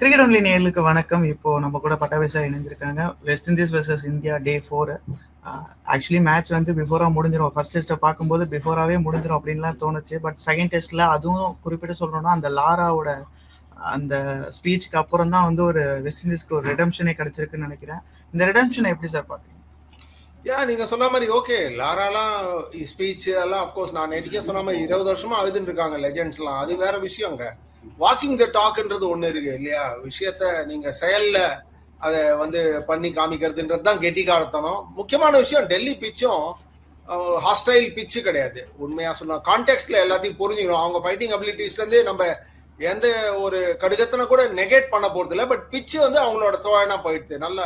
Cricket only நேர்களுக்கு வணக்கம். இப்போ நம்ம கூட பட்டாபிசா இணைஞ்சிருக்காங்க. West Indies versus India day four actually match வந்து பிஃபோரா முடிஞ்சிடும் ஃபர்ஸ்ட் டெஸ்ட்டை பார்க்கும்போது பிஃபோராகவே முடிஞ்சிடும் அப்படின்லாம் தோணுச்சு. பட் செகண்ட் டெஸ்ட்ல அதுவும் குறிப்பிட்டு சொல்லணும்னா அந்த லாராவோட அந்த ஸ்பீச்சுக்கு அப்புறம் தான் வந்து ஒரு வெஸ்ட் இண்டீஸ்க்கு ஒரு ரிடம்ஷனே கிடைச்சிருக்குன்னு நினைக்கிறேன். இந்த ரிடம்ஷனை எப்படி சார் பாக்குறீங்க யா நீங்க சொன்ன மாதிரி ஓகே லாராலாம் ஸ்பீச் எல்லாம் அஃப்கோர்ஸ் நான் நேற்றுக்கே சொன்ன மாதிரி இருபது வருஷமா அழுதுன்னு இருக்காங்க லெஜெண்ட்ஸ்லாம் அது வேற விஷயங்க. வாக்கிங் த டாக்ன்றது ஒன்று இருக்கு இல்லையா? விஷயத்த நீங்க செயல்ல அதை வந்து பண்ணி காமிக்கிறதுன்றது தான் கெட்டிக்காரத்தனம். முக்கியமான விஷயம் டெல்லி பிச்சும் ஹாஸ்டைல் பிச்சு கிடையாது. உண்மையா சொன்னா கான்டெக்ட்ல எல்லாத்தையும் புரிஞ்சுக்கணும். அவங்க ஃபைட்டிங் அபிலிட்டிஸ்லேருந்து நம்ம எந்த ஒரு கடுகத்தனை கூட நெகேட் பண்ண போறது இல்லை பட் பிச்சு வந்து அவங்களோட தோழனா போயிடுது. நல்ல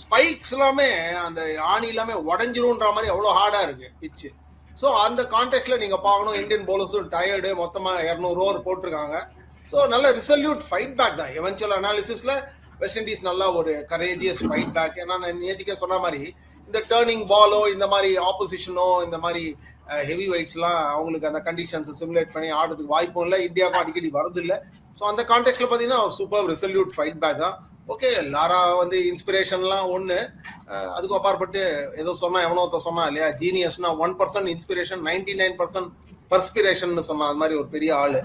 ஸ்பைக்ஸ் எல்லாமே அந்த ஆணி எல்லாமே உடஞ்சிரும்ன்ற மாதிரி அவ்வளோ ஹார்டா இருக்கு பிச்சு. ஸோ அந்த கான்டெக்ட்ல நீங்க பார்க்கணும். இந்தியன் போலர்ஸும் டயர்டு மொத்தமா இரநூறு ஓவர் போட்டிருக்காங்க. ஸோ நல்ல ரிசல்யூட் ஃபைட் பேக் தான். எவென்ச்சுவல் அனாலிசிஸ்ல வெஸ்ட் இண்டீஸ் நல்லா ஒரு கரேஜியஸ் ஃபைட் பேக் ஏன்னா நான் நேற்றுக்கே சொன்ன மாதிரி இந்த டேர்னிங் பாலோ இந்த மாதிரி ஆப்போசிஷனோ இந்த மாதிரி ஹெவி வெயிட்ஸ்லாம் அவங்களுக்கு அந்த கண்டிஷன்ஸ் சிமுலேட் பண்ணி ஆடுறதுக்கு வாய்ப்பும் இல்லை. இந்தியாவுக்கும் அடிக்கடி வரது இல்லை ஸோ அந்த கான்டெக்ட்ல பார்த்தீங்கன்னா சூப்பர் ரிசல்யூட் ஃபைட் பேக் தான். ஓகே லாரா வந்து இன்ஸ்பிரேஷன்லாம் ஒன்று அதுக்கு அப்பாற்பட்டு ஏதோ சொன்னா எவனோ ஒருத்தர் சொன்னா இல்லையா? ஜீனியஸ்னா one percent inspiration ninety nine percent perspiration சொன்னா அது மாதிரி ஒரு பெரிய ஆள்.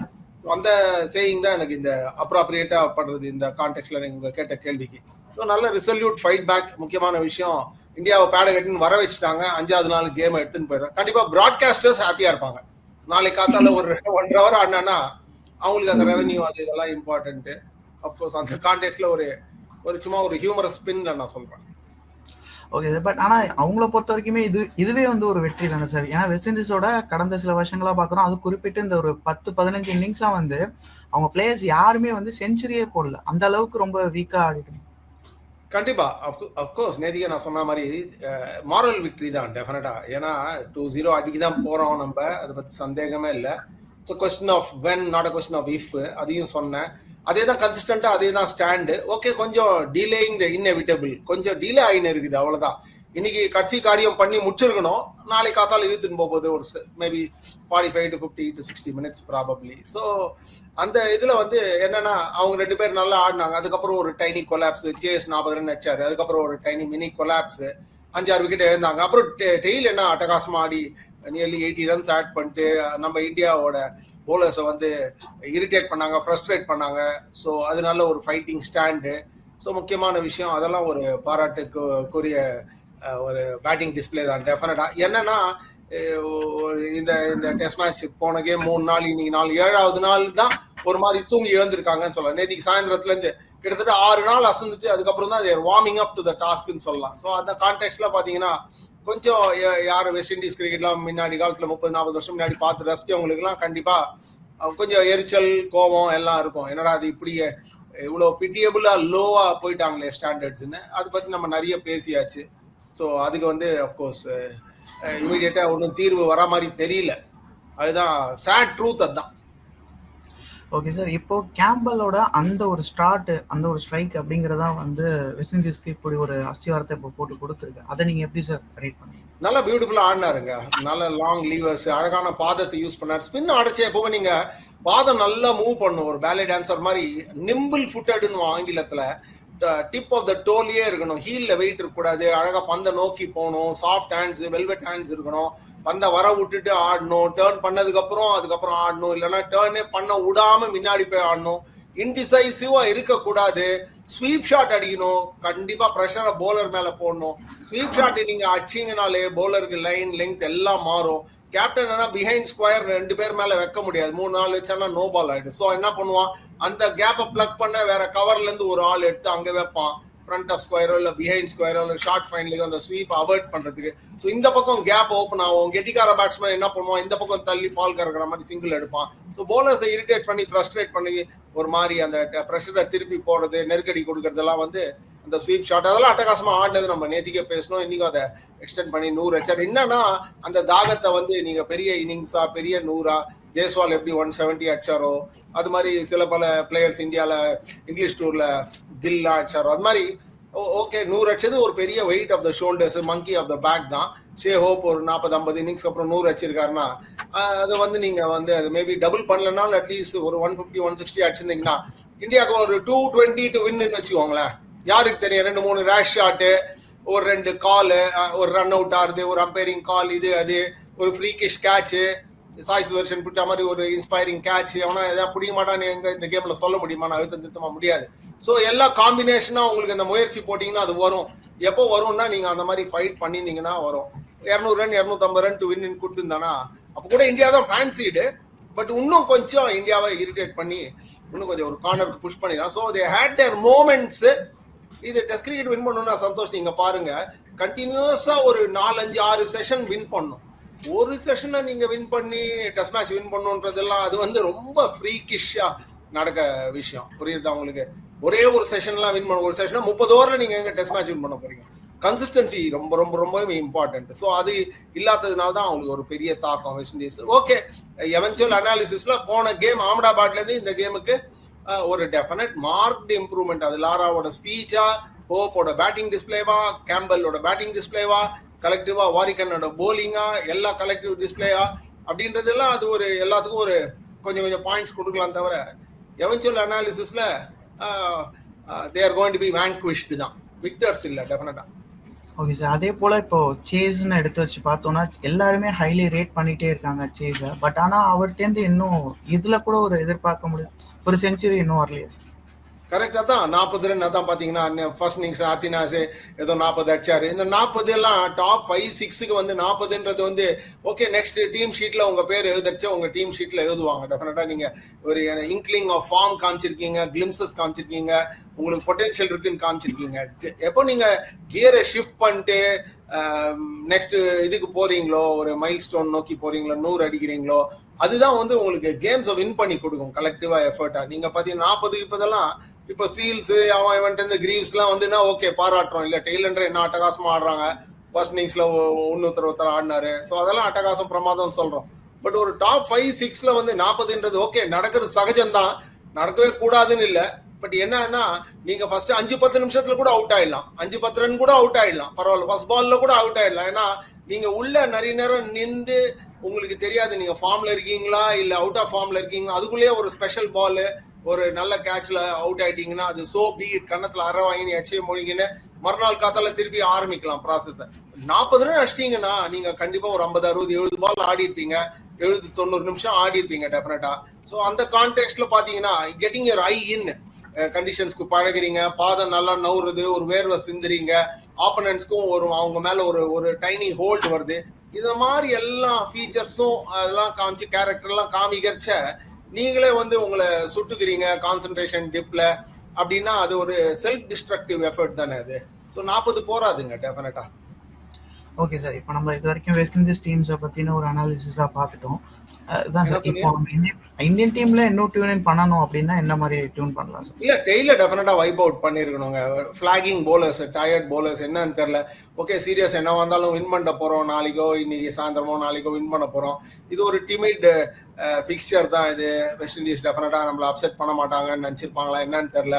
அந்த சேயிங் தான் எனக்கு இந்த அப்ராப்ரியேட்டா படுறது இந்த கான்டெக்ட்ல நீங்க கேட்ட கேள்விக்கு. ஸோ நல்ல ரிசல்யூட் ஃபைட் பேக் முக்கியமான விஷயம். இந்தியாவை பேட கட்டின்னு வர வச்சுட்டாங்க. அஞ்சாவது நாள் கேம் எடுத்துன்னு போயிடுறேன் கண்டிப்பா ப்ராட்காஸ்டர்ஸ் ஹாப்பியா இருப்பாங்க. நாளைக்கு காத்தால ஒரு ஒன்றரை ஹவர் ஆடினா அவங்களுக்கு அந்த ரெவன்யூ அது இதெல்லாம் இம்பார்ட்டன்ட்டு அப்கோர்ஸ் அந்த கான்டெக்ட்ல ஒரு ஒரு சும்மா ஒரு ஹியூமரஸ் ஸ்பின்ல நான் சொல்றேன். ஓகே சார் பட் ஆனா அவங்கள பொறுத்த வரைக்குமே இது இதுவே வந்து ஒரு வெற்றி தானே சார் ஏன்னா வெஸ்ட் இண்டீஸோட கடந்த சில வருஷங்களா பாக்குறோம். அது குறிப்பிட்டு இந்த ஒரு பத்து பதினஞ்சு இன்னிங்ஸா வந்து அவங்க பிளேயர்ஸ் யாருமே வந்து செஞ்சுரியே போடல. அந்த அளவுக்கு ரொம்ப வீக்கா ஆடிட்டு கண்டிப்பா. அஃப்கோர்ஸ் நேதிக நான் சொன்ன மாதிரி மாரல் விக்டரி தான் டெஃபினட்டா ஏன்னா டூ ஜீரோ அடிக்கு தான் போறோம் நம்ம. அதை பத்தி சந்தேகமே இல்லை. It's question of when not a question of if அதையும் சொன்னேன். அதே தான் கன்சிஸ்டண்ட்டாக அதே தான் ஸ்டாண்டு ஓகே கொஞ்சம் டிலேயிங் த இன்எவிட்டபிள் கொஞ்சம் டிலே ஆகின்னு இருக்குது அவ்வளோதான் இன்னைக்கு கடைசி காரியம் பண்ணி முடிச்சிருக்கணும். நாளை காத்தால இழுத்துன்னு போகுது ஒரு maybe forty five to fifty to sixty minutes probably so அந்த இதில் வந்து என்னன்னா அவங்க ரெண்டு பேர் நல்லா ஆடினாங்க. அதுக்கப்புறம் ஒரு டைனி கொலாப்ஸ் ஜேஎஸ் நாற்பது ரன் அடிச்சாரு. அதுக்கப்புறம் ஒரு டைனி மினி கொலாப்ஸ் அஞ்சாறு விக்கெட் எழுந்தாங்க அப்புறம் டெய்ல் என்ன அட்டகாசமாக ஆடி நியர்லி எயிட்டி ரன்ஸ் ஆட் பண்ணிட்டு நம்ம இந்தியாவோட போலர்ஸை வந்து இரிட்டேட் பண்ணாங்க ஃப்ரஸ்ட்ரேட் பண்ணாங்க. ஸோ அதனால ஒரு ஃபைட்டிங் ஸ்டாண்டு ஸோ முக்கியமான விஷயம் அதெல்லாம் ஒரு பாராட்டுக்குரிய ஒரு பேட்டிங் டிஸ்பிளே தான் டெஃபினட்டாக என்னன்னா ஒரு இந்த இந்த டெஸ்ட் மேட்ச் போன கேம் மூணு நாள் இன்னைக்கு நாள் ஏழாவது நாள் தான் ஒரு மாதிரி தூங்கி எழுந்திருக்காங்கன்னு சொல்லலாம். நேற்றுக்கு சாயந்தரத்துலேருந்து கிட்டத்தட்ட ஆறு நாள் அசந்துட்டு அதுக்கப்புறம் தான் வார்மிங் அப் டு த டாஸ்க்னு சொல்லலாம். ஸோ அந்த கான்டெக்ட்ல பார்த்தீங்கன்னா கொஞ்சம் யார் வெஸ்ட் இண்டீஸ் கிரிக்கெட்லாம் முன்னாடி காலத்தில் முப்பது நாற்பது வருஷம் முன்னாடி பார்த்து ரசிச்சவங்களுக்குலாம் கண்டிப்பாக கொஞ்சம் எரிச்சல் கோபம் எல்லாம் இருக்கும். என்னடா அது இப்படி இவ்வளோ பிட்டியபிளா லோவா போயிட்டாங்களே ஸ்டாண்டர்ட்ஸ்னு அதை பத்தி நம்ம நிறைய பேசியாச்சு. ஸோ அதுக்கு வந்து அஃப்கோர்ஸ் இமீடியட்டா ஒன்றும் தீர்வு வர மாதிரி தெரியல. அதுதான் சேட் ட்ரூத் அதுதான் ஓகே சார் இப்போ கேம்பலோட அந்த ஒரு ஸ்டார்ட் அந்த ஒரு ஸ்ட்ரைக் அப்படிங்கறதா வந்து வெஸ்ட் இண்டீஸ்க்கு இப்படி ஒரு அஸ்திவாரத்தை இப்போ போட்டு கொடுத்துருக்கு. அதை நீங்க எப்படி சார் ரேட் பண்ணுங்க நல்லா பியூட்டிஃபுல்லா ஆடினாருங்க. நல்ல லாங் லீவர்ஸ் அழகான பாதத்தை யூஸ் பண்ணாரு. ஸ்பின் அடைச்சே எப்பவும் நீங்க பாதம் நல்லா மூவ் பண்ணும். ஒரு பேலே டான்சர் மாதிரி நிம்பிள் ஃபுட்டடுன்னு ஆங்கிலத்துல டிப் ஆஃப் த டோலியே இருக்கணும். ஹீல்ல வெயிட் இருக்கக்கூடாது. அழகா பந்தை நோக்கி போகணும். சாஃப்ட் ஹேண்ட்ஸ் வெல்வெட் ஹேண்ட்ஸ் இருக்கணும். பந்தை வர விட்டுட்டு ஆடணும். டேர்ன் பண்ணதுக்கப்புறம் அதுக்கப்புறம் ஆடணும். இல்லைன்னா டேர்னே பண்ண விடாம முன்னாடி போய் ஆடணும். இன்டிசைசிவா இருக்கக்கூடாது. ஸ்வீப் ஷாட் அடிக்கணும். கண்டிப்பா ப்ரெஷரை போலர் மேல போடணும். ஸ்வீப் ஷாட் நீங்க அடிச்சீங்கனாலே போலருக்கு லைன் லெங்க் எல்லாம் மாறும். கேப்டன் என்ன பிஹைண்ட் ஸ்கொயர் ரெண்டு பேர் மேல வைக்க முடியாது. மூணு நாள் வச்சானா நோ பால் ஆயிடும். ஸோ என்ன பண்ணுவான்? அந்த கேப்பை பிளக் பண்ண வேற கவர்ல இருந்து ஒரு ஆள் எடுத்து அங்க வைப்பான். ஃப்ரண்ட் ஆஃப் ஸ்கொயரோ இல்லை பிஹைண்ட் ஸ்கொயரோ இல்லை ஷார்ட் ஃபைன்லையோ அந்த ஸ்வீப் அவாய்ட் பண்றதுக்கு. ஸோ இந்த பக்கம் கேப் ஓப்பன் ஆகும். கெட்டிக்கார பேட்ஸ்மேன் என்ன பண்ணுவான்? இந்த பக்கம் தள்ளி பால் கறக்கிற மாதிரி சிங்கிள் எடுப்பான். ஸோ போலர்ஸை இரிட்டேட் பண்ணி ஃப்ரஸ்ட்ரேட் பண்ணி ஒரு மாதிரி அந்த ப்ரெஷரை திருப்பி போடுறது நெருக்கடி கொடுக்கறதெல்லாம் வந்து அந்த ஸ்வீப் ஷாட் அதெல்லாம் அட்டகாசமாக ஆடினது நம்ம நேத்திக்கே பேசணும் இன்னைக்கும் அதை எக்ஸ்டெண்ட் பண்ணி நூறு அடிச்சார் என்னன்னா அந்த தாகத்தை வந்து நீங்கள் பெரிய இன்னிங்ஸா பெரிய நூறா ஜெய்ஸ்வால் எப்படி ஒன் செவன்ட்டி அடிச்சாரோ அது மாதிரி சில பல பிளேயர்ஸ் இந்தியாவில் இங்கிலீஷ் டூரில் கில்லாம் அடிச்சாரோ அது மாதிரி ஓகே நூறு அடிச்சது ஒரு பெரிய weight off the shoulders monkey off the back தான். ஷே ஹோப் ஒரு நாற்பது ஐம்பது இன்னிங்ஸ்க்கு அப்புறம் நூறு அடிச்சிருக்காருன்னா அதை வந்து நீங்கள் வந்து அது மேபி டபுள் பண்ணலனாலும் அட்லீஸ்ட் ஒரு ஒன் ஃபிஃப்டி ஒன் சிக்ஸ்டி அடிச்சிருந்தீங்கன்னா இந்தியாவுக்கு ஒரு டூ டுவெண்ட்டி டு வின்னு வச்சுக்கோங்களேன். யாருக்கு தெரியும்? ரெண்டு மூணு ரேஷ் ஷாட்டு ஒரு ரெண்டு காலு ஒரு ரன் அவுட் ஆறுது ஒரு அம்பைரிங் கால் இது அது ஒரு freakish catch Sai Sudharsan பிடிச்ச மாதிரி ஒரு இன்ஸ்பைரிங் கேட்ச் அவனா எதாவது பிடிக்க மாட்டான்னு எங்க இந்த கேம்ல சொல்ல முடியுமா? நான் அழுத்தம் திருத்தமா முடியாது. ஸோ எல்லா காம்பினேஷனா உங்களுக்கு இந்த முயற்சி போட்டீங்கன்னா அது வரும். எப்போ வரும்னா நீங்க அந்த மாதிரி ஃபைட் பண்ணியிருந்தீங்கன்னா வரும். இரநூறு ரன் இரநூத்தம்பது ரன் டு வின் கொடுத்துருந்தானா? அப்போ கூட இந்தியா தான் ஃபேன்சிடு பட் இன்னும் கொஞ்சம் இந்தியாவை இரிட்டேட் பண்ணி இன்னும் கொஞ்சம் ஒரு கார்னருக்கு புஷ் பண்ணிடலாம். So they had their moments இது டெஸ்ட் கிரிக்கெட் வின் பண்ணணும்னா சந்தோஷ் நீங்க பாருங்க. கண்டினியூஸா ஒரு நாலஞ்சு ஆறு செஷன் வின் பண்ணும் ஒரு செஷனை நீங்க வின் பண்ணி டெஸ்ட் மேட்ச் வின் பண்ணுன்றதெல்லாம் அது வந்து ரொம்ப ஃப்ரீகிஷா நடக்க விஷயம். புரியுதா உங்களுக்கு? ஒரே ஒரு செஷன்லாம் வின் பண்ண ஒரு செஷனை முப்பது ஓவரில் நீங்கள் எங்கே டெஸ்ட் மேட்ச் வின் பண்ண போறீங்க? கன்சிஸ்டன்சி ரொம்ப ரொம்ப ரொம்ப இம்பார்ட்டன்ட் ஸோ அது இல்லாததுனால தான் அவங்களுக்கு ஒரு பெரிய தாக்கம் வெஸ்ட் இண்டீஸ் ஓகே எவென்ச்சுவல் அனாலிசிஸ்ல போன கேம் அகமதாபாத்ல இந்த கேமுக்கு ஒரு டெஃபினட் மார்க்டு இம்ப்ரூவ்மெண்ட் அது லாராவோட ஸ்பீச்சா ஹோப்போட பேட்டிங் டிஸ்பிளேவா கேம்பலோட பேட்டிங் டிஸ்பிளேவா கலெக்டிவா வாரிக்கனோட போலிங்கா எல்லா கலெக்டிவ் டிஸ்பிளேயா அப்படின்றதெல்லாம் அது ஒரு எல்லாத்துக்கும் ஒரு கொஞ்சம் கொஞ்சம் பாயிண்ட்ஸ் கொடுக்கலாம் தவிர eventual அனாலிசிஸ்ல there going to be vanquished தான். விக்டர்ஸ் இல்லை டெஃபினட்டாக ஓகே சார் அதே போல இப்போ சேஸ்ன்னு எடுத்து வச்சு பார்த்தோம்னா எல்லாருமே ஹைலி ரேட் பண்ணிட்டே இருக்காங்க சேஸை பட் ஆனால் அவர்கிட்டேருந்து இன்னும் இதுல கூட ஒரு எதிர்பார்க்க முடியும் ஒரு செஞ்சுரி இன்னும் வரலையே கரெக்டாக தான். நாற்பது ரன் அதான் பார்த்தீங்கன்னா ஃபர்ஸ்ட் இன்னிங்ஸ் அத்தினாஸ் ஏதோ நாற்பது அடிச்சாரு. இந்த நாற்பது எல்லாம் டாப் ஃபைவ் சிக்ஸுக்கு வந்து நாற்பதுன்றது வந்து ஓகே நெக்ஸ்ட் டீம் ஷீட்டில் உங்கள் பேர் எழுதச்சு உங்கள் டீம் ஷீட்டில் எழுதுவாங்க. டெஃபினட்டாக நீங்கள் ஒரு இன்க்ளிங் ஆஃப் ஃபார்ம் காமிச்சிருக்கீங்க கிளிம்சஸ் காமிச்சிருக்கீங்க உங்களுக்கு பொட்டென்ஷியல் இருக்குன்னு காமிச்சிருக்கீங்க. எப்போ நீங்கள் கியரை ஷிஃப்ட் பண்ணிட்டு நெக்ஸ்ட் இதுக்கு போறீங்களோ ஒரு மைல் ஸ்டோன் நோக்கி போறீங்களோ நூறு அடிக்கிறீங்களோ அதுதான் வந்து உங்களுக்கு கேம்ஸை வின் பண்ணி கொடுக்கும் கலெக்டிவா எஃபர்ட்டா நீங்க பாத்தீங்கன்னா நாற்பது இப்பதெல்லாம் இப்போ சீல்ஸ் அவன் இவன்ட்டு இந்த கிரீவ்ஸ்லாம் வந்துன்னா ஓகே பாராட்டுறோம். இல்ல டெய்லண்டர் என்ன அட்டகாசமா ஆடுறாங்க. ஃபர்ஸ்ட் இன்னிங்ஸ்ல முன்னூத்தர் ஒருத்தர் ஆடினாரு. ஸோ அதெல்லாம் அட்டகாசம் பிரமாதம் சொல்றோம். பட் ஒரு டாப் ஃபைவ் சிக்ஸ்ல வந்து நாற்பதுன்றது ஓகே நடக்கிறது சகஜம்தான். நடக்கவே கூடாதுன்னு இல்லை. பட் என்னன்னா நீங்க ஃபர்ஸ்ட் அஞ்சு பத்து நிமிஷத்துல கூட அவுட் ஆயிடலாம். அஞ்சு பத்து ரன் கூட அவுட் ஆயிடலாம். பரவாயில்ல ஃபர்ஸ்ட் பால்ல கூட அவுட் ஆயிடலாம். ஏன்னா நீங்க உள்ள நிறைய நேரம் நின்று உங்களுக்கு தெரியாது. நீங்க ஃபார்ம்ல இருக்கீங்களா? இல்ல அவுட் ஆஃப் ஃபார்ம்ல இருக்கீங்களா? அதுக்குள்ளேயே ஒரு ஸ்பெஷல் பால் ஒரு நல்ல கேட்ச்ல அவுட் ஆயிட்டீங்கன்னா அது சோ பி கன்னத்துல அற வாங்கி எச்சையை மொழிங்கன்னு மறுநாள் காத்தால திருப்பி ஆரம்பிக்கலாம் ப்ராசஸை நாற்பது ரன் அடிச்சிட்டீங்கன்னா நீங்க கண்டிப்பா ஒரு ஐம்பது அறுபது எழுபது பால் ஆடி இருப்பீங்க. எழுபது தொண்ணூறு நிமிஷம் ஆடி இருப்பீங்க டெஃபினட்டா ஸோ அந்த கான்டெக்ட்ல பாத்தீங்கன்னா கெட்டிங் யர் ஐ இன் கண்டிஷன்ஸ்க்கு பழகுறீங்க. பாதம் நல்லா நவுறது ஒரு வேர்வை சிந்துறீங்க. ஆப்பனன்ஸ்க்கும் ஒரு அவங்க மேல ஒரு ஒரு டைனி ஹோல்டு வருது. இந்த மாதிரி எல்லா ஃபீச்சர்ஸும் அதெல்லாம் காமிச்சு கேரக்டர்லாம் காமிக்கிறச்ச நீங்களே வந்து உங்களை சுட்டுக்கிறீங்க கான்சென்ட்ரேஷன் டிப்பில் அப்படின்னா அது ஒரு செல்ஃப் டிஸ்ட்ரக்டிவ் எஃபர்ட் தானே அது. ஸோ நாற்பது போராதுங்க டெஃபினட்டாக ஓகே சார் இப்போ நம்ம இது வரைக்கும் வெஸ்ட் இண்டீஸ் டீம்ஸை பற்றின ஒரு அனாலிசிஸாக பார்த்துட்டோம். இந்தியன் டீம்ல இன்னும் டியூன் பண்ணணும் அப்படின்னா என்ன மாதிரி டியூன் பண்ணலாம் இல்ல டெய்ல டெஃபினட்டா வைப் அவுட் பண்ணிருக்கணுங்க. ஃபிளாகிங் போலர்ஸ் டயர்ட் போலர்ஸ் என்னன்னு தெரியல. ஓகே சீரியஸ் என்ன வந்தாலும் வின் பண்ண போறோம். நாளைக்கோ இன்னைக்கு சாயந்தரமோ நாளைக்கோ வின் பண்ண போறோம். இது ஒரு டிமிட் ஃபிக்ஸ்சர் தான் இது. வெஸ்ட் இண்டீஸ் டெஃபினட்டா நம்மள அப்செட் பண்ண மாட்டாங்கன்னு நினைச்சிருப்பாங்களா என்னன்னு தெரியல.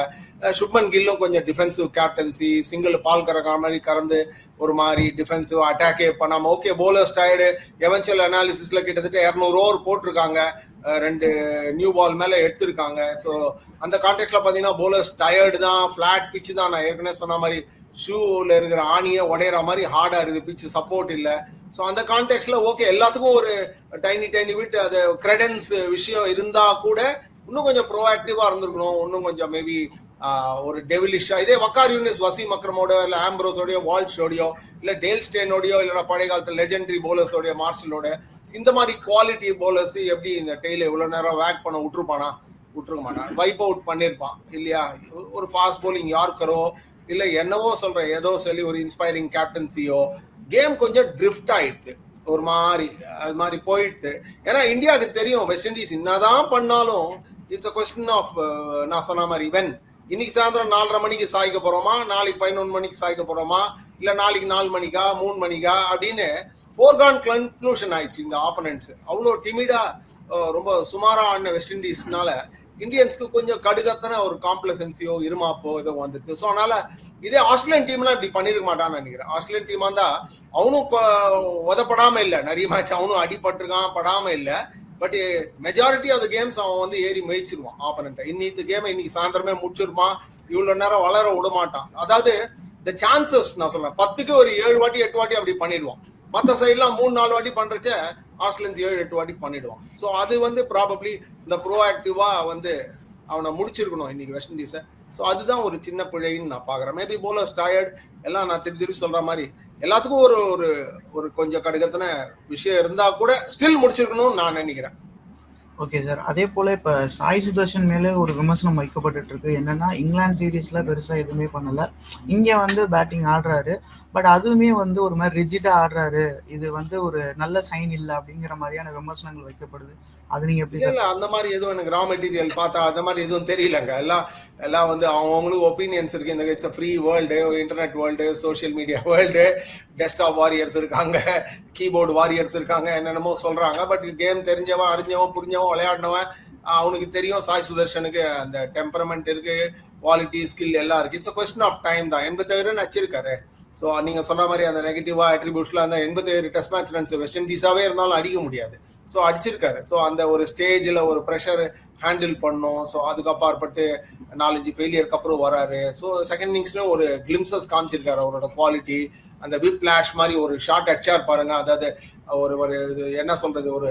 சுப்மன் கில்லும் கொஞ்சம் டிஃபென்சிவ் கேப்டன்சி சிங்கிள் பால் கறக்கிற மாதிரி கறந்து ஒரு மாதிரி டிஃபென்சிவ் அட்டாக்கே பண்ணாம ஓகே போலர்ஸ் டயர்டு எவென்ச்சுவல் அனாலிசிஸ்ல கிட்டத்தட்ட இரநூறு ஓவர் போட்டிருக்காங்க. ரெண்டு நியூ பால் மேல எடுத்திருக்காங்க. ஸோ அந்த கான்டெக்ட்ல பாத்தீங்கன்னா போலர்ஸ் டயர்டு தான் ஃபிளாட் பிச்சு தான். நான் ஏற்கனவே சொன்ன மாதிரி ஷூல இருக்கிற ஆணியை உடையிற மாதிரி ஹார்டா இருக்குது. பிச்சு சப்போர்ட் இல்லை. ஸோ அந்த கான்டெக்ட்ல ஓகே எல்லாத்துக்கும் ஒரு டைனி டைனி விட் அது கிரெடன்ஸ் விஷயம் இருந்தா கூட இன்னும் கொஞ்சம் ப்ரோஆக்டிவா இருந்திருக்கணும். இன்னும் கொஞ்சம் மேபி ஒரு டெவிலிஷா இதே வக்கார் யூனிஸ் வசீம் அக்ரமோட இல்ல ஆம்ப்ரோஸோடய வால்ஷோடையோ இல்ல டேல் ஸ்டேனோடையோ இல்லைனா பழைய காலத்து லெஜெண்டரி போலர்ஸோடைய மார்ஷலோட இந்த மாதிரி குவாலிட்டி போலர்ஸ் எப்படி இந்த டெய்ல இவ்வளவு நேரம் வேக் பண்ண விட்டுருப்பானா? விட்டுருக்க மாட்டான் வைப் அவுட் பண்ணியிருப்பான் இல்லையா? ஒரு ஃபாஸ்ட் போலிங் யார்க்கரோ இல்ல என்னவோ சொல்கிறேன் ஏதோ சொல்லி ஒரு இன்ஸ்பைரிங் கேப்டன்சியோ கேம் கொஞ்சம் ட்ரிஃப்ட் ஆயிடுது. ஒரு மாதிரி அது மாதிரி போயிடுது. ஏன்னா இந்தியாவுக்கு தெரியும் வெஸ்ட் இண்டீஸ் என்னதான் பண்ணாலும் இட்ஸ் அ கொஸ்டின் ஆஃப் நான் சொன்ன மாதிரி வென் இன்னைக்கு சாயந்தரம் நாலரை மணிக்கு சாய்க்க போறோமா? நாளைக்கு பதினொன்று மணிக்கு சாய்க்க போறோமா? இல்ல நாளைக்கு நாலு மணிக்கா மூணு மணிக்கா? அப்படின்னு ஃபோர்கான் கன்க்ளூஷன் ஆயிடுச்சு இந்த ஆப்பனன்ட்ஸ் அவ்வளோ டிமிடா ரொம்ப சுமாரா ஆடின வெஸ்ட் இண்டீஸ்னால இந்தியன்ஸ்க்கு கொஞ்சம் கடுகத்தன ஒரு காம்ப்ளசன்சியோ இருமாப்போ இதோ வந்துட்டு. ஸோ அதனால இதே ஆஸ்திரேலியன் டீம்லாம் இப்படி பண்ணிருக்க மாட்டான்னு நினைக்கிறேன். ஆஸ்திரேலியன் டீமா இருந்தா அவனும் கொ- உதப்படாம இல்லை. நிறைய மேட்ச் அவனும் அடிபட்டிருக்கான் படாம இல்லை. But majority of the games அவன் வந்து ஏறி மேய்ச்சிருவான் ஆப்பனண்ட்டை இன்னைக்கு கேம் இன்னைக்கு சாயந்தரமே முடிச்சிருப்பான் இவ்வளோ நேரம் வளர விட மாட்டான். அதாவது இந்த சான்சஸ் நான் சொல்றேன் பத்துக்கு ஒரு ஏழு வாட்டி எட்டு வாட்டி அப்படி பண்ணிடுவான். மற்ற சைட்லாம் மூணு நாலு வாட்டி பண்றச்ச ஆஸ்திரேலியன்ஸ் ஏழு எட்டு வாட்டி பண்ணிடுவான். ஸோ அது வந்து ப்ராபப்ளி இந்த ப்ரோ ப்ரோஆக்டிவா வந்து அவனை முடிச்சிருக்கணும் இன்னைக்கு வெஸ்ட் இண்டீஸை ஸோ அதுதான் ஒரு சின்ன பிழைன்னு நான் பார்க்குறேன். மேபி போலர்ஸ் டயர்ட் எல்லாம் நான் திருப்பி திருப்பி சொல்ற மாதிரி. எல்லாத்துக்கும் ஒரு ஒரு ஒரு கொஞ்சம் கடுகத்தின விஷயம் இருந்தா கூட ஸ்டில் முடிச்சிருக்கணும்னு நான் நினைக்கிறேன். ஓகே சார் அதே போல இப்ப சாய் சுதர்ஷன் மேலே ஒரு விமர்சனம் வைக்கப்பட்டுட்டு இருக்கு என்னன்னா இங்கிலாந்து சீரீஸ்ல பெருசா எதுவுமே பண்ணல. இங்க வந்து பேட்டிங் ஆடுறாரு. பட் அதுவுமே வந்து ஒரு மாதிரி ரிஜிட்டா ஆடுறாரு. இது வந்து ஒரு நல்ல சைன் இல்ல அப்படிங்கிற மாதிரியான விமர்சனங்கள் வைக்கப்படுது. அது நீங்க எப்படி இல்ல அந்த மாதிரி எதுவும் எனக்கு ரா மெட்டீரியல் பார்த்தா அந்த மாதிரி எதுவும் தெரியலங்க. எல்லாம் எல்லாம் வந்து அவங்களுக்கு ஒப்பீனியன்ஸ் இருக்கு. இந்த it's free world internet world social media world desktop warriors இருக்காங்க கீபோர்டு வாரியர்ஸ் இருக்காங்க என்னென்னமோ சொல்றாங்க. பட் கேம் தெரிஞ்சவன் அறிஞ்சவன் புரிஞ்சவன் விளையாடினவன் அவனுக்கு தெரியும் சாய் சுதர்ஷனுக்கு அந்த டெம்பரமெண்ட் இருக்கு குவாலிட்டி ஸ்கில் எல்லாம் இருக்கு. இட்ஸ் கொஸ்டின் ஆஃப் டைம் தான். எண்பத்தேழு நச்சிருக்காரு. ஸோ நீங்க சொன்ன மாதிரி அந்த நெகட்டிவா அட்ரிபியூட்ஸ்ல அந்த எண்பத்தேழு டெஸ்ட் மேட்ச் ரன்ஸ் வெஸ்ட் இண்டீஸாவே இருந்தாலும் அடிக்க முடியாது. ஸோ அடிச்சிருக்காரு. ஸோ அந்த ஒரு ஸ்டேஜில் ஒரு ப்ரெஷர் ஹேண்டில் பண்ணும். ஸோ அதுக்கு அப்பாற்பட்டு நாலஞ்சு ஃபெயிலியருக்கு அப்புறம் வராரு. ஸோ செகண்ட் இன்னிங்ஸ்லையும் ஒரு கிளிம்சஸ் காமிச்சிருக்காரு அவரோட குவாலிட்டி அந்த விப் பிளாஷ் மாதிரி ஒரு ஷார்ட் அடிச்சார் பாருங்க. அதாவது ஒரு ஒரு இது என்ன சொல்றது? ஒரு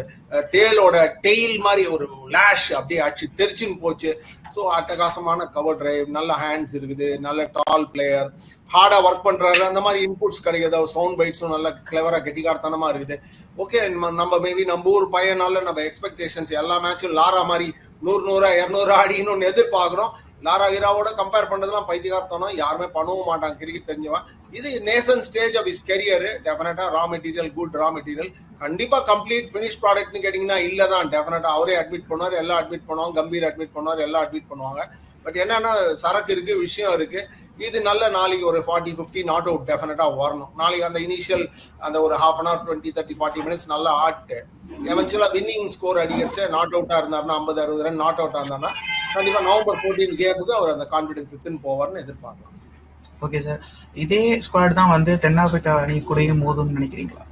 தேலோட தேளோட டெய்ல் மாதிரி ஒரு லேஷ் அப்படியே அடிச்சு தெரிச்சுன்னு போச்சு. ஸோ அட்டகாசமான கவர் டிரைவ் நல்ல ஹேண்ட்ஸ் இருக்குது. நல்ல டால் பிளேயர் ஹார்டாக ஒர்க் பண்ணுறாரு அந்த மாதிரி இன்புட்ஸ் கிடைக்குது. சவுண்ட் பைட்ஸும் நல்லா கிளவராக கெட்டிகார்த்தனமாக இருக்குது. ஓகே நம்ம மேபி நம்ம ஊர் பையனால நம்ம எக்ஸ்பெக்டேஷன்ஸ் எல்லா மேட்சும் லாரா மாதிரி நூறு நூறா இரநூறு அடிக்கணும்னு எதிர்பார்க்குறோம். லாரா ஹீராவோட கம்பேர் பண்ணதெல்லாம் பைத்தியகார்த்தனம். யாருமே பண்ணவும் மாட்டாங்க கிரிக்கெட் தெரிஞ்சவன். இது nascent stage of his career definitely raw material good raw material கண்டிப்பா கம்ப்ளீட் ஃபினிஷ் ப்ராடக்ட்னு கேட்டிங்கன்னா இல்லை தான் டெஃபினட்டா அவரே அட்மிட் பண்ணுவார் எல்லாம் அட்மிட் பண்ணுவாங்க. கம்பீர் அட்மிட் பண்ணுவார் எல்லாம் அட்மிட் பண்ணுவாங்க. பட் என்னன்னா சரக்கு இருக்கு விஷயம் இருக்கு. இது நல்ல நாளைக்கு ஒரு ஃபார்ட்டி ஃபிஃப்டி நாட் அவுட் டெஃபினட்டா வரணும். நாளைக்கு அந்த இனிஷியல் அந்த ஒரு half an hour twenty thirty forty minutes நல்லா ஆட்டு. எவென்ச்சுவலா வின்னிங் ஸ்கோர் அடிக்கிறச்ச நாட் அவுட்டா இருந்தாருன்னா ஐம்பது அறுபது ரன் நாட் அவுட்டா இருந்தாருன்னா கண்டிப்பா நவம்பர் ஃபோர்டீன் கேமுக்கு அவர் அந்த கான்பிடன்ஸ் எடுத்துன்னு போவார்னு எதிர்பார்க்கலாம். ஓகே சார் இதே ஸ்குவாட் தான் வந்து தென்னாப்பிரிக்கா அணி கூடயும் மோதும்னு நினைக்கிறீங்களா?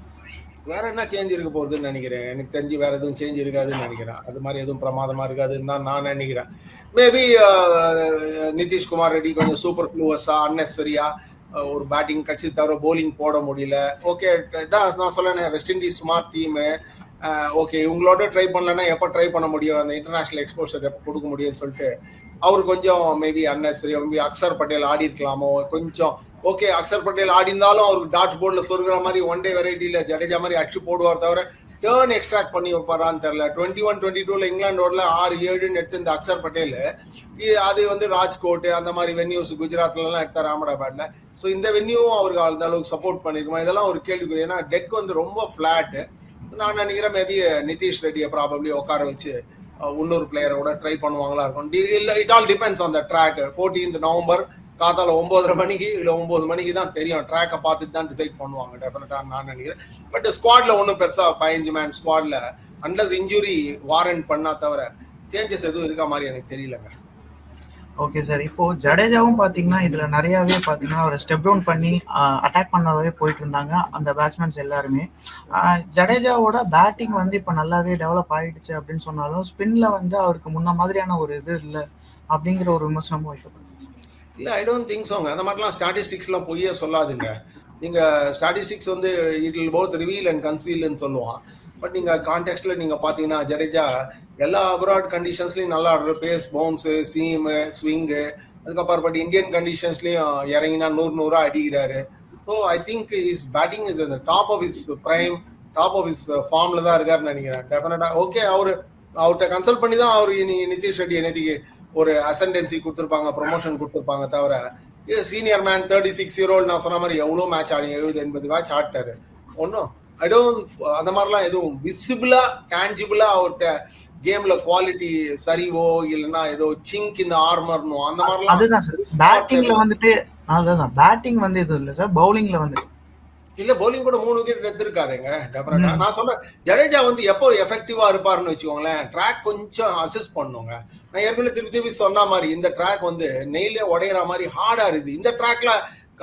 வேற என்ன சேஞ்ச் இருக்க போகுதுன்னு நினைக்கிறேன். எனக்கு தெரிஞ்சு வேற எதுவும் சேஞ்ச் இருக்காதுன்னு நினைக்கிறேன். அது மாதிரி எதுவும் பிரமாதமா இருக்காதுன்னு தான் நான் நினைக்கிறேன். மேபி uh, நிதிஷ்குமார் ரெட்டி கொஞ்சம் சூப்பர் ஃப்ளூவஸா அன்னெசரியா ஒரு பேட்டிங் கட்சி தவிர போலிங் போட முடியல. ஓகே இதான் நான் சொல்லணேன் West Indies smart team okay இவங்களோட ட்ரை பண்ணலன்னா எப்போ ட்ரை பண்ண முடியும்? அந்த இன்டர்நேஷனல் எக்ஸ்போஷர் எப்போ கொடுக்க முடியும்னு சொல்லிட்டு அவர் கொஞ்சம் maybe unnecessary maybe Axar Patel ஆடி இருக்கலாமோ? கொஞ்சம் ஓகே அக்ஷர் பட்டேல் ஆடி இருந்தாலும் அவருக்கு டாட் போர்டில் சொருகிற மாதிரி ஒன் டே வெரைட்டியில் ஜடேஜா மாதிரி அடிச்சு போடுவார் தவிர டேர்ன் எக்ஸ்ட்ராக்ட் பண்ணி வைப்பாரான்னு தெரியல. டுவெண்ட்டி ஒன் டுவெண்ட்டி டூல இங்கிலாண்டோட ஆறு ஏழுன்னு எடுத்து இந்த அக்ஷர் பட்டேல் அது வந்து ராஜ்கோட் அந்த மாதிரி வென்யூஸ் குஜராத்லலாம் எடுத்தார் அகமதாபாத்ல. ஸோ இந்த வென்யூவும் அவருக்கு அந்த அளவுக்கு சப்போர்ட் பண்ணிருக்குமா? இதெல்லாம் ஒரு கேள்விக்குரிய ஏன்னா டெக் வந்து ரொம்ப ஃப்ளாட்டு நான் நினைக்கிறேன் மேபி uh, நிதிஷ் ரெட்டியை ப்ராபப்ளி உட்கார வச்சு இன்னொரு பிளேயரை பிளேயரோட ட்ரை பண்ணுவாங்களா இருக்கும். It all depends on the track fourteenth November காத்தால ஒன்பதரை மணிக்கு இல்லை ஒன்பது மணிக்கு தான் தெரியும். ட்ராக்கை பார்த்துட்டு தான் டிசைட் பண்ணுவாங்க டெஃபினட்டாக நான் நினைக்கிறேன். பட் ஸ்குவாட்ல ஒன்றும் பெருசாக பதினஞ்சு மேன் ஸ்குவாட்ல அண்டர்ஸ் இன்ஜுரி வாரண்ட் பண்ணா தவிர சேஞ்சஸ் எதுவும் இருக்க மாதிரி எனக்கு தெரியலங்க. ஓகே சார் இப்போ ஜடேஜாவும் பாத்தீங்கன்னா இதுல நிறையவே பாத்தீங்கன்னா ஒரு ஸ்டெப் டவுன் பண்ணி அட்டாக் பண்ணவே போயிட்டு இருந்தாங்க அந்த பேட்ஸ்மேன்ஸ் எல்லாருமே. ஜடேஜாவோட பேட்டிங் வந்து இப்போ நல்லாவே டெவலப் ஆயிடுச்சு அப்படின்னு சொன்னாலும் ஸ்பின்ல வந்து அவருக்கு முன்ன மாதிரியான ஒரு இது இல்லை அப்படிங்கிற ஒரு விமர்சனமும் வைக்கப்படுது. இல்லை ஐ டோன்ட் திங்க் சோங்க அந்த மாதிரிலாம் ஸ்டாட்டிஸ்டிக்ஸ்லாம் பொய்யே சொல்லாதுங்க. நீங்கள் ஸ்டாட்டிஸ்டிக்ஸ் வந்து it'll both reveal and கன்சீல்னு சொல்லுவான். பட் நீங்க கான்டெக்ட்ல நீங்க பாத்தீங்கன்னா ஜடேஜா எல்லா அப்ராட் கண்டிஷன்ஸ்லயும் நல்லா ஆடுற பேஸ் பவுன்ஸு சீமு ஸ்விங்கு அதுக்கப்புறம் பட் இந்தியன் கண்டிஷன்ஸ்லயும் இறங்கினா நூறு நூறா அடிக்கிறாரு. So I think his batting is இந்த top of his prime top of his ஃபார்ம்ல தான் இருக்காருன்னு நினைக்கிறேன். டெஃபினட்டா ஓகே அவர் அவர்கிட்ட கன்சல்ட் பண்ணி தான் அவர் இனி நிதிஷ் ரெட்டி என்னைக்கு ஒரு அசன்டென்சி கொடுத்துருப்பாங்க ப்ரொமோஷன் கொடுத்துருப்பாங்க தவிர இது senior man thirty six year old நான் சொன்ன மாதிரி எவ்வளோ மேட்ச் ஆடி எழுபது எண்பது மேட்ச் ஆட்டாரு ஒன்றும் ஐ டோன்ட் அந்த மாதிரிலாம் எதுவும் விசிபிளா டேஞ்சிபிளா அவர்கிட்ட கேம்ல குவாலிட்டி சரிவோ இல்லைன்னா ஏதோ சிங்க் இந்த ஆர்மர்னோ அந்த மாதிரிலாம் அதுதான் சார் பேட்டிங்ல வந்துட்டு அதுதான். பேட்டிங் வந்து இது இல்லை சார் பவுலிங்ல வந்து இல்ல bowling கூட மூணு விக்கெட் எடுத்திருக்காருங்க டெஃபினட்டா நான் சொல்றேன் ஜடேஜா வந்து எப்போ எஃபெக்டிவா இருப்பாருன்னு வச்சுக்கோங்களேன் ட்ராக் கொஞ்சம் அசிஸ்ட் பண்ணுங்க. நான் ஏற்கனவே திருப்பி திருப்பி சொன்ன மாதிரி இந்த ட்ராக் வந்து நெய்லே உடையிற மாதிரி ஹார்டா இருக்குது. இந்த ட்ராக்ல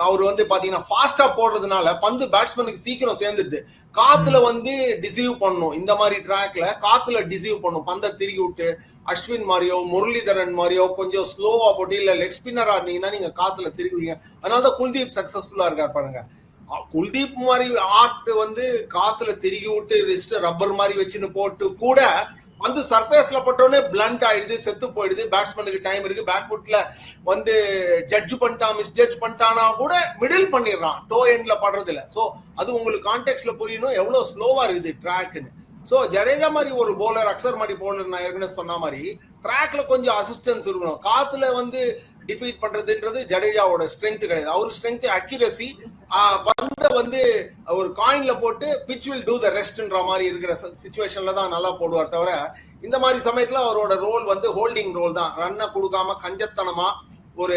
அவர் வந்து பாத்தீங்கன்னா ஃபாஸ்டா போடுறதுனால பந்து பேட்ஸ்மேனுக்கு சீக்கிரம் சேர்ந்துடுது காத்துல வந்து டிசீவ் பண்ணும். இந்த மாதிரி ட்ராக்ல காத்துல டிசீவ் பண்ணும். பந்தை திருகி விட்டு அஸ்வின் மாதிரியோ முரளிதரன் மாதிரியோ கொஞ்சம் ஸ்லோவா போட்டு இல்ல லெக் ஸ்பின்னர் ஆடினீங்கன்னா நீங்க காத்துல திருகுவீங்க. அதனால தான் குல்தீப் சக்சஸ்ஃபுல்லா இருக்கார் பாருங்க. குல்தீப் மாதிரி ஆர்ட் வந்து காத்துல திருகி விட்டு ரிஸ்ட் ரப்பர் மாதிரி வச்சுன்னு போட்டு கூட வந்து சர்ஃபேஸ்ல பட்டோடனே பிளண்ட் ஆயிடுது செத்து போயிடுது. பேட்ஸ்மேனுக்கு டைம் இருக்கு. பேக் ஃபுட்ல வந்து ஜட்ஜ் பண்ணிட்டான் மிஸ் ஜட்ஜ் பண்ணிட்டானா கூட மிடில் பண்ணிடுறான். டோ எண்ட்ல படுறது இல்ல ஸோ அது உங்களுக்கு கான்டெக்ட்ல புரியணும். எவ்வளவு ஸ்லோவா இருக்குது ட்ராக்னு ஸோ ஜடேஜா மாதிரி ஒரு போலர் அக்சர் மாதிரி போலர் நான் ஏற்கனவே சொன்ன மாதிரி ட்ராக்ல கொஞ்சம் அசிஸ்டன்ஸ் இருக்கணும். காத்துல வந்து டிஃபீட் பண்றதுன்றது ஜடேஜாவோட ஸ்ட்ரென்த் கிடையாது. அவர் ஸ்ட்ரென்த் அக்யூரசி பந்த வந்து ஒரு காயின்ல போட்டு பிச் வில் டூ த ரெஸ்ட்ன்ற மாதிரி இருக்கிற சுச்சுவேஷன்ல தான் நல்லா போடுவார் தவிர இந்த மாதிரி சமயத்துல அவரோட ரோல் வந்து ஹோல்டிங் ரோல் தான். ரன்னை கொடுக்காம கஞ்சத்தனமா ஒரு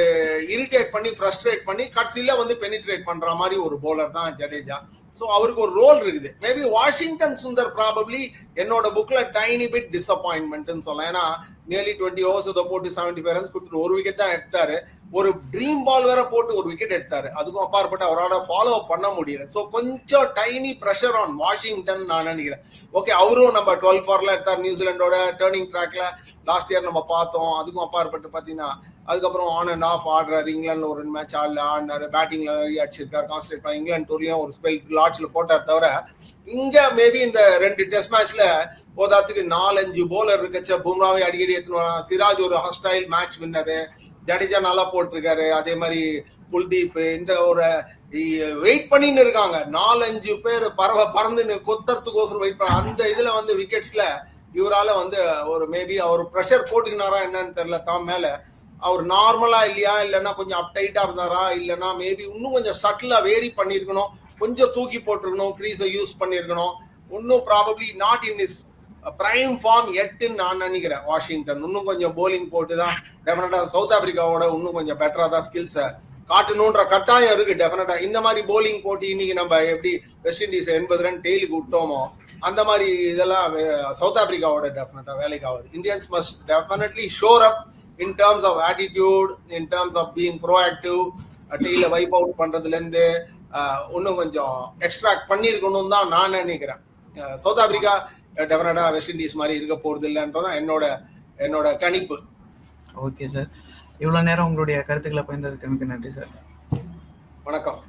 இரிட்டேட் பண்ணி ஃப்ரஸ்ட்ரேட் பண்ணி கட்சியில வந்து பெனிட்ரேட் பண்ற மாதிரி ஒரு போலர் தான் ஜடேஜா. ஸோ அவருக்கு ஒரு ரோல் இருக்குது. மேபி வாஷிங்டன் சுந்தர் ப்ராபப்ளி என்னோட புக்கில் டைனி பிட் டிசப்பாயின்மெண்ட்னு சொல்லலாம். ஏன்னா நியர்லி டுவெண்ட்டி ஓவர்ஸ் இதை போட்டு செவன்டி ஃபைவ் ரன்ஸ் கொடுத்துட்டு ஒரு விக்கெட் தான் எடுத்தாரு. ஒரு ட்ரீம் பால் வேற போட்டு ஒரு விக்கெட் எடுத்தாரு. அதுக்கும் அப்பாற்பட்டு அவரால் ஃபாலோ பண்ண முடியல. ஸோ கொஞ்சம் டைனி ப்ரெஷர் ஆன் வாஷிங்டன் நான் நினைக்கிறேன். ஓகே அவரும் நம்ம டுவெல் ஃபார்ல எடுத்தார் நியூசிலாண்டோட டேர்னிங் ட்ராக்ல லாஸ்ட் இயர் நம்ம பார்த்தோம். அதுக்கும் அப்பாற்பட்டு பார்த்தீங்கன்னா அதுக்கப்புறம் ஆன் அண்ட் ஆஃப் ஆடுறாரு. இங்கிலாந்துல ஒரு ரெண்டு மேட்ச் ஆடல ஆடினாரு. பேட்டிங்ல நிறைய அடிச்சிருக்காரு. கான்சன்ட்ரேட் பண்ணி இங்கிலாந்து டூர்லயும் ஒரு ஸ்பெல் லாட்ச்ல போட்டார் தவிர இங்க மேபி இந்த ரெண்டு டெஸ்ட் மேட்ச்ல போதாத்துக்கு நாலஞ்சு போலர் இருக்கச்ச பும்ராவை அடிக்கடி எடுத்துன்னு வரான். சிராஜ் ஒரு ஹாஸ்டைல் மேட்ச் வின்னரு ஜடேஜா நல்லா போட்டிருக்காரு. அதே மாதிரி குல்தீப் இந்த ஒரு வெயிட் பண்ணின்னு இருக்காங்க. நாலஞ்சு பேர் பறவை பறந்துன்னு கொத்தறதுக்கோசரம் வெயிட் பண்ண அந்த இதுல வந்து விக்கெட்ஸ்ல இவரால வந்து ஒரு மேபி அவர் ப்ரெஷர் போட்டுக்கினாரா என்னன்னு தெரியல தான் மேல. அவர் நார்மலா இல்லையா? இல்லைன்னா கொஞ்சம் அப்டைட்டா இருந்தாரா? இல்லைன்னா மேபி இன்னும் கொஞ்சம் சட்டிலா வேரி பண்ணியிருக்கணும். கொஞ்சம் தூக்கி போட்டிருக்கணும் க்ரீஸை யூஸ் பண்ணியிருக்கணும். இன்னும் probably not in his prime form எட்டுன்னு நான் நினைக்கிறேன். வாஷிங்டன் இன்னும் கொஞ்சம் போலிங் போட்டு தான் டெஃபினட்டாக சவுத் ஆப்பிரிக்காவோட இன்னும் கொஞ்சம் பெட்டராக தான் ஸ்கில்ஸை காட்டணுன்ற கட்டாயம் இருக்கு டெஃபினட்டா இந்த மாதிரி போலிங் போட்டி இன்னைக்கு நம்ம எப்படி வெஸ்ட் இண்டீஸ் எண்பது ரன் டெய்லுக்கு விட்டோமோ அந்த மாதிரி இதெல்லாம் சவுத் ஆப்பிரிக்காவோட டெஃபினட்டா வேலைக்கு ஆகுது. Indians must definitely shore up in terms of attitude in terms of being proactive tail wipe out பண்றதுலேருந்து இன்னும் கொஞ்சம் எக்ஸ்ட்ராக்ட் பண்ணியிருக்கணும் தான் நான் நினைக்கிறேன். South Africa definitely West Indies மாதிரி இருக்க போறது இல்லைன்றதான் என்னோட என்னோட கணிப்பு. ஓகே சார் இவ்வளோ நேரம் உங்களுடைய கருத்துக்களை பயந்ததுக்கு எனக்கு நன்றி சார் வணக்கம்.